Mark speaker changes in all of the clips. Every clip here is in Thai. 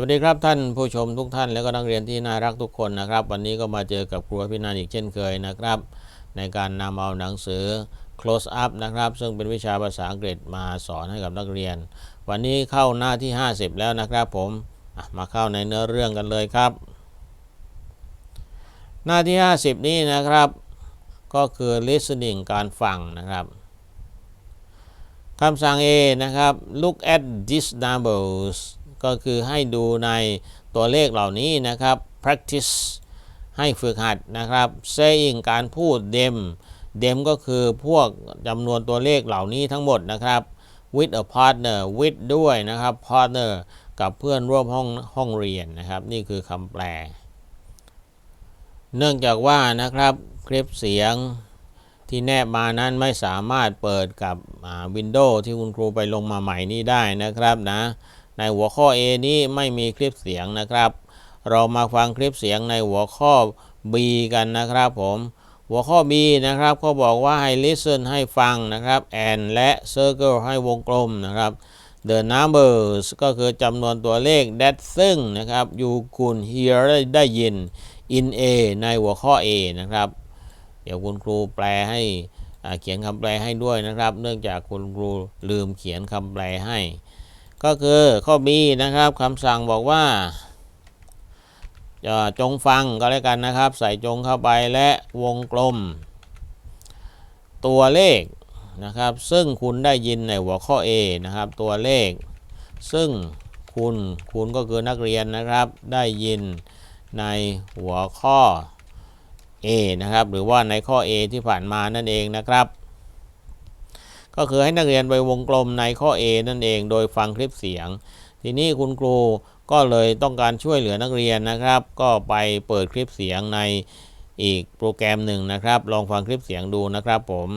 Speaker 1: วัสดีครับท่านผู้ชมทุกท่านและก็นักเรียนที่น่ารักทุกคนนะครับ วันนี้ก็มาเจอกับครูพินันอีกเช่นเคยนะครับ ในการนำเอาหนังสือ close up นะครับ ซึ่งเป็นวิชาภาษาอังกฤษมาสอนให้กับนักเรียน วันนี้เข้าหน้าที่ 50 แล้วนะครับผมมาเข้าในเนื้อเรื่องกันเลยครับ หน้าที่ 50 นี้นะครับ ก็คือ listening การฟังนะครับคำสั่ง A นะครับ look at these numbers ก็คือให้ดูในตัวเลขเหล่านี้นะครับ practice ให้ฝึกหัดนะครับ saying การพูด them them ก็คือพวกจำนวนตัวเลขเหล่านี้ทั้งหมดนะครับ with a partner with ด้วยนะครับ partner กับเพื่อนร่วมห้องห้องเรียนนะครับ นี่คือคำแปล เนื่องจากว่านะครับคลิปเสียงที่แนบมานั้นไม่สามารถเปิดกับวินโดว์ที่คุณครูไปลงมาใหม่นี้ได้นะครับนะ ในหัวข้อ A นี้ไม่มีคลิปเสียงนะครับ เรามาฟังคลิปเสียงในหัวข้อ B กันนะครับผม หัวข้อ B นะครับเขาบอกว่าให้ listen ให้ฟังนะครับ and และ circle ให้วงกลมนะครับ the numbers ก็คือจำนวนตัวเลข that ซึ่งนะครับ you could hear ได้ยิน in A ในหัวข้อ A นะครับ เดี๋ยวคุณครูแปลให้เขียนคำแปลให้ด้วยนะครับ เนื่องจากคุณครูลืมเขียนคำแปลให้ ก็คือข้อ B นะครับคำสั่งบอกว่าจะจงฟังก็แล้วกันนะครับ ใส่จงเข้าไปและวงกลม ตัวเลขนะครับ ซึ่งคุณได้ยินในหัวข้อ A นะครับ ตัวเลข ซึ่งคุณคุณก็คือนักเรียนนะครับ ได้ยินในหัวข้อ A นะครับ หรือว่าในข้อ A ที่ผ่านมานั่นเองนะครับ ก็คือให้นักเรียนไปวงกลมในข้อ A นั่นเองโดยฟังคลิปเสียง ทีนี้คุณครูก็เลยต้องการช่วยเหลือนักเรียนนะครับ ก็ไปเปิดคลิปเสียงในอีกโปรแกรมหนึ่งนะครับ ลองฟังคลิปเสียงดูนะครับผม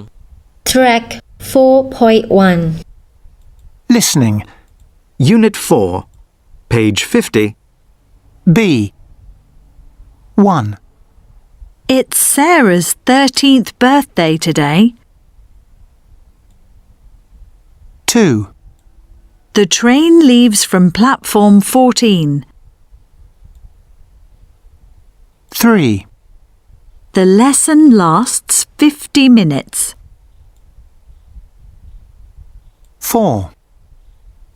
Speaker 2: Track 4.1
Speaker 3: Listening. Unit 4. Page 50. B. 1.
Speaker 4: It's Sarah's 13th birthday today.
Speaker 3: 2.
Speaker 4: The train leaves from platform 14.
Speaker 3: 3.
Speaker 4: The lesson lasts 50 minutes.
Speaker 3: 4.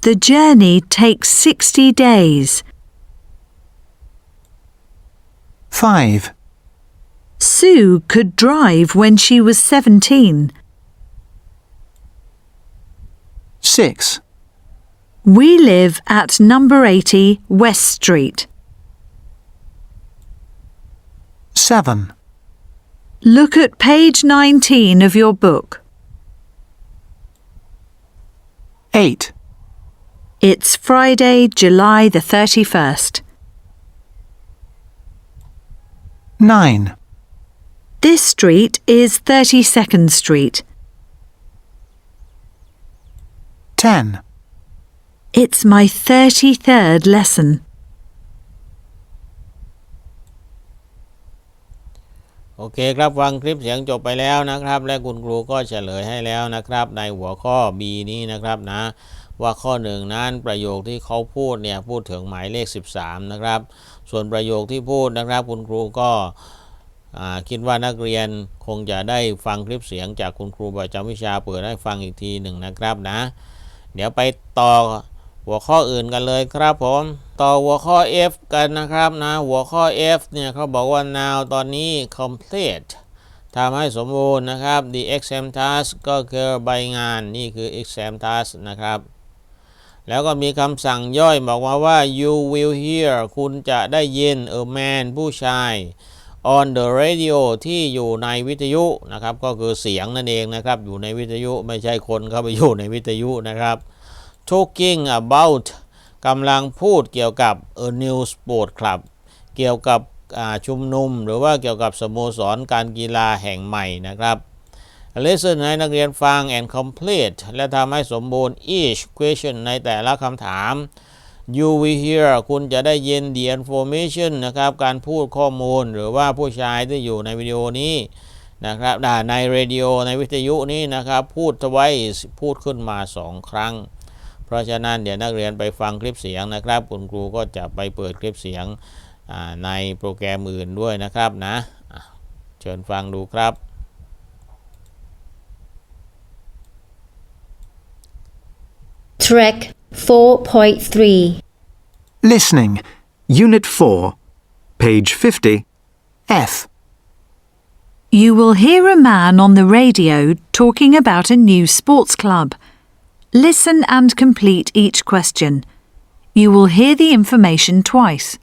Speaker 4: The journey takes 60 days.
Speaker 3: 5.
Speaker 4: Sue could drive when she was 17.
Speaker 3: 6.
Speaker 4: We live at number 80 West Street.
Speaker 3: 7.
Speaker 4: Look at page 19 of your book.
Speaker 3: 8.
Speaker 4: It's Friday, July the 31st.
Speaker 3: 9.
Speaker 4: This street is 32nd Street.
Speaker 3: 10.
Speaker 4: It's my 33rd lesson.
Speaker 1: โอเคครับฟังคลิปเสียงจบไปแล้วนะครับ และคุณครูก็เฉลยให้แล้วนะครับ ในหัวข้อ B นี้นะครับนะ ว่าข้อหนึ่งนั้นประโยคที่เขาพูดเนี่ยพูดถึงหมายเลข 13 นะครับ ส่วนประโยคที่พูดนะครับ คุณครูก็อ่าคิดว่านักเรียนคงจะได้ฟังคลิปเสียงจากคุณครูประจำวิชาเปิดให้ฟังอีกทีหนึ่งนะครับนะ เดี๋ยวไปต่อหัวข้ออื่นกันเลยครับผม ต่อหัวข้อ F กันนะครับนะ หัวข้อ F เนี่ยเขาบอกว่า now ตอนนี้ complete ทำให้สมบูรณ์นะครับ the exam task ก็คือใบงานนี่คือ exam task นะครับ แล้วก็มีคำสั่งย่อยบอกมาว่า you will hear คุณจะได้ยิน a man ผู้ชาย on the radio ที่อยู่ในวิทยุนะครับ ก็คือเสียงนั่นเองนะครับ อยู่ในวิทยุไม่ใช่คนเข้าไปอยู่ในวิทยุนะครับ talking about กำลังพูดเกี่ยวกับ a new sport club เกี่ยวกับชุมนุม หรือว่าเกี่ยวกับสโมสรการกีฬาแห่งใหม่นะครับ listen ให้นักเรียนฟัง and complete และทำให้สมบูรณ์ each question ในแต่ละคำถาม you will hear คุณจะได้ยิน the information นะครับ การพูดข้อมูลหรือว่าผู้ชายที่อยู่ในวิดีโอนี้นะครับในเรดิโอในวิทยุนี้นะครับ พูด twice พูดขึ้นมาสองครั้ง เพราะฉะนั้นเดี๋ยวนักเรียนไปฟังคลิปเสียงนะครับ คุณครูก็จะไปเปิดคลิปเสียงอ่าในโปรแกรมอื่นด้วยนะครับนะอะเชิญฟังดูครับ
Speaker 2: Track 4.3
Speaker 3: Listening. Unit 4. Page 50. F.
Speaker 4: You will hear a man on the radio talking about a new sports club. Listen and complete each question. You will hear the information twice.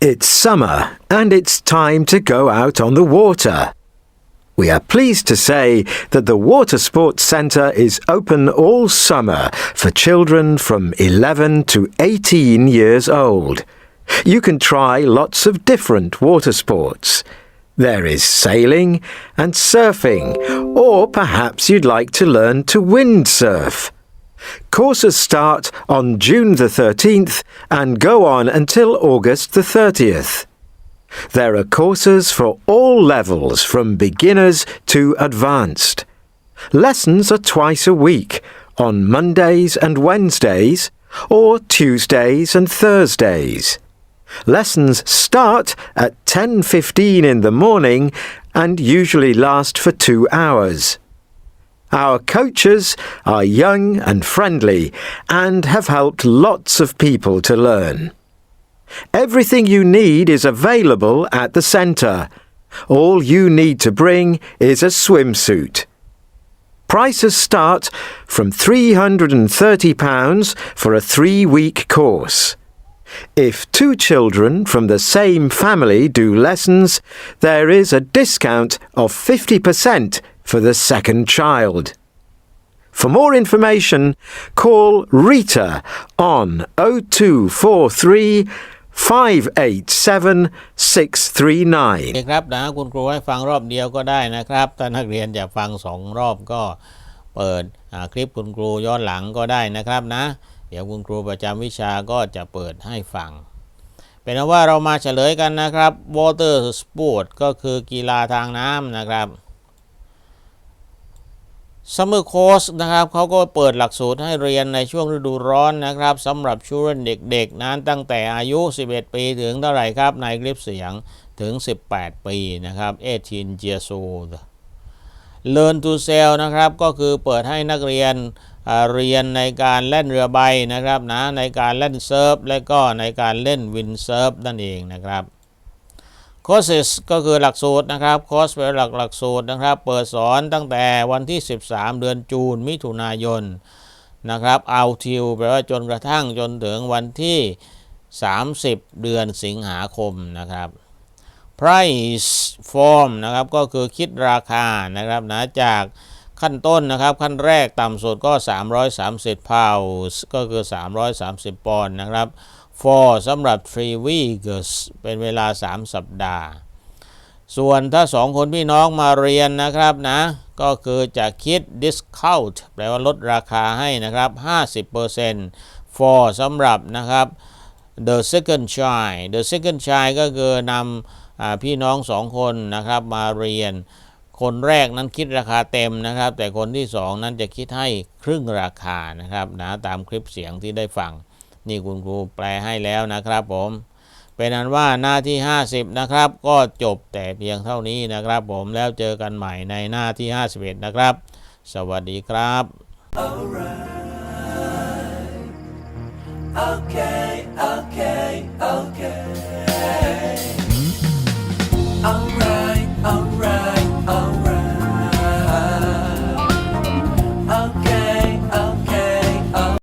Speaker 5: It's summer and it's time to go out on the water. We are pleased to say that the Water Sports Centre is open all summer for children from 11 to 18 years old. You can try lots of different water sports. There is sailing and surfing, or perhaps you'd like to learn to windsurf. Courses start on June the 13th and go on until August the 30th. There are courses for all levels from beginners to advanced. Lessons are twice a week on Mondays and Wednesdays or Tuesdays and Thursdays. Lessons start at 10:15 in the morning and usually last for 2 hours. Our coaches are young and friendly and have helped lots of people to learn. Everything you need is available at the centre. All you need to bring is a swimsuit. Prices start from £330 for a three week course. If two children from the same family do lessons, there is a discount of 50% for the second child. For more information, call Rita on 0243 587 639.
Speaker 1: โอเคครับนะคุณครูให้ฟังรอบเดียวก็ได้นะครับ ถ้านักเรียนอยากฟังสองรอบก็เปิดอ่าคลิปคุณครูย้อนหลังก็ได้นะครับนะ เดี๋ยวคุณครูประจำวิชาก็จะเปิดให้ฟัง เป็นว่าเรามาเฉลยกันนะครับ water sport ก็คือกีฬาทางน้ำนะครับ Summer Course นะครับเขาก็เปิดหลักสูตรให้เรียนในช่วงฤดูร้อนนะครับสำหรับช l เด็กๆ นั้นตั้งแต่อายุ 11 ปีถึงเท่าไหร่ครับ ในคลิปเสียงถึง 18 ปีนะครับ18 years old Learn to sail นะครับ ก็คือเปิดให้นักเรียน เรียนในการเล่นเรือใบนะครับนะในการเล่นเซิร์ฟและก็ในการเล่นวินเซิร์ฟนั่นเองนะครับ courses ก็คือหลักสูตรนะครับ course เป็นหลักหลักสูตรนะครับ เปิดสอนตั้งแต่วันที่ 13 เดือนจูนมิถุนายนนะครับ until แปลว่าจนกระทั่งจนถึงวันที่ 30 เดือนสิงหาคมนะครับ price form นะครับก็คือคิดราคานะครับนะจาก ขั้นต้นนะครับ ขั้นแรกต่ำสุดก็ 330 pounds ก็คือ 330 ปอนด์นะครับ for สำหรับ three weeks เป็นเวลา 3 สัปดาห์ ส่วนถ้า2คนพี่น้องมาเรียนนะครับนะ ก็คือจะคิด discount แปลว่าลดราคาให้นะครับ 50% for สำหรับนะครับ the second child the second child ก็คือนำอพี่น้องสองคนนะครับมาเรียน คนแรกนั้นคิดราคาเต็มนะครับ แต่คนที่สองนั้นจะคิดให้ครึ่งราคานะครับนะตามคลิปเสียงที่ได้ฟัง นี่คุณครูแปลให้แล้วนะครับผมเป็นอันว่าหน้าที่ 50 นะครับ ก็จบแต่เพียงเท่านี้นะครับ ผมแล้วเจอกันใหม่ในหน้าที่ 51 นะครับ สวัสดีครับ
Speaker 6: Okay, okay, okay.